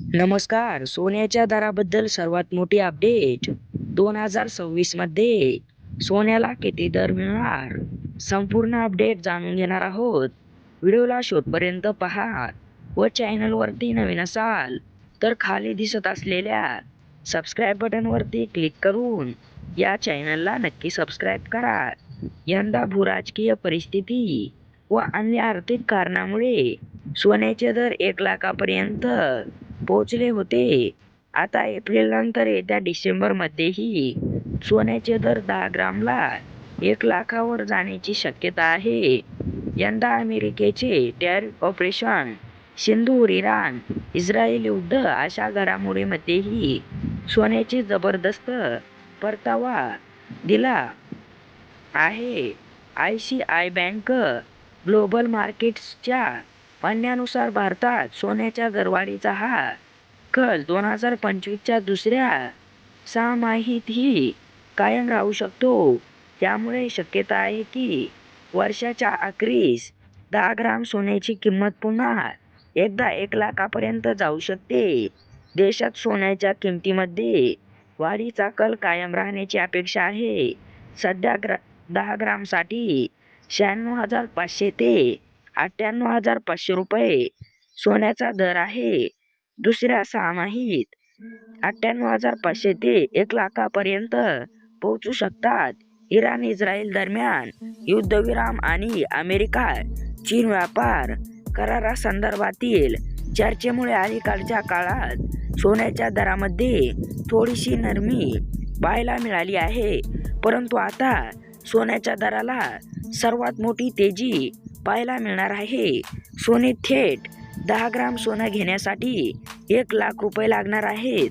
नमस्कार. सोन्याच्या दराबद्दल सर्वात मोठी अपडेट दोन हजार सव्वीसमध्ये सोन्याला किती दर मिळणार? संपूर्ण अपडेट जाणून घेणार आहोत. व्हिडिओला शोधपर्यंत पहा व चॅनलवरती नवीन असाल तर खाली दिसत असलेल्या सबस्क्राईब बटनवरती क्लिक करून या चॅनलला नक्की सबस्क्राईब करा. यंदा भूराजकीय परिस्थिती व अन्य आर्थिक कारणामुळे सोन्याचे दर एक लाखापर्यंत पोहोचले होते. आता एप्रिलनंतर येत्या डिसेंबरमध्येही सोन्याचे दर दहा ग्रामला एक लाखावर जाण्याची शक्यता आहे. यंदा अमेरिकेचे tariff operation Sindoor Iran Israel युद्ध अशा घडामोडीमध्येही सोन्याचे जबरदस्त परतावा दिला आहे. I C I bank global मार्केट्सच्या म्हणण्यानुसार भारतात सोन्याच्या दरवाढीचा हा कल दोन हजार पंचवीसच्या दुसऱ्या सहामाहीतही कायम राहू शकतो. त्यामुळे शक्यता आहे की वर्षाच्या अखेरीस दहा ग्राम सोन्याची किंमत पुन्हा एकदा एक लाखापर्यंत जाऊ शकते. देशात सोन्याच्या किमतीमध्ये वाढीचा कल कायम राहण्याची अपेक्षा आहे. सध्या ग्रा दहा ग्रामसाठी शहाण्णव हजार पाचशे ते अठ्ठ्याण्णव हजार पाचशे रुपये सोन्याचा दर आहे. दुसऱ्या सहामाहीत अठ्ठ्याण्णव हजार पाचशे ते एक लाखापर्यंत पोहोचू शकतात. इराण इस्रायल दरम्यान युद्धविराम आणि अमेरिका चीन व्यापार करारासंदर्भातील चर्चेमुळे अलीकडच्या काळात सोन्याच्या दरामध्ये थोडीशी नरमी पाहायला मिळाली आहे. परंतु आता सोन्याच्या दराला सर्वात मोठी तेजी पाहायला मिळणार आहे. सोने थेट दहा ग्राम सोनं घेण्यासाठी एक लाख रुपये लागणार आहेत.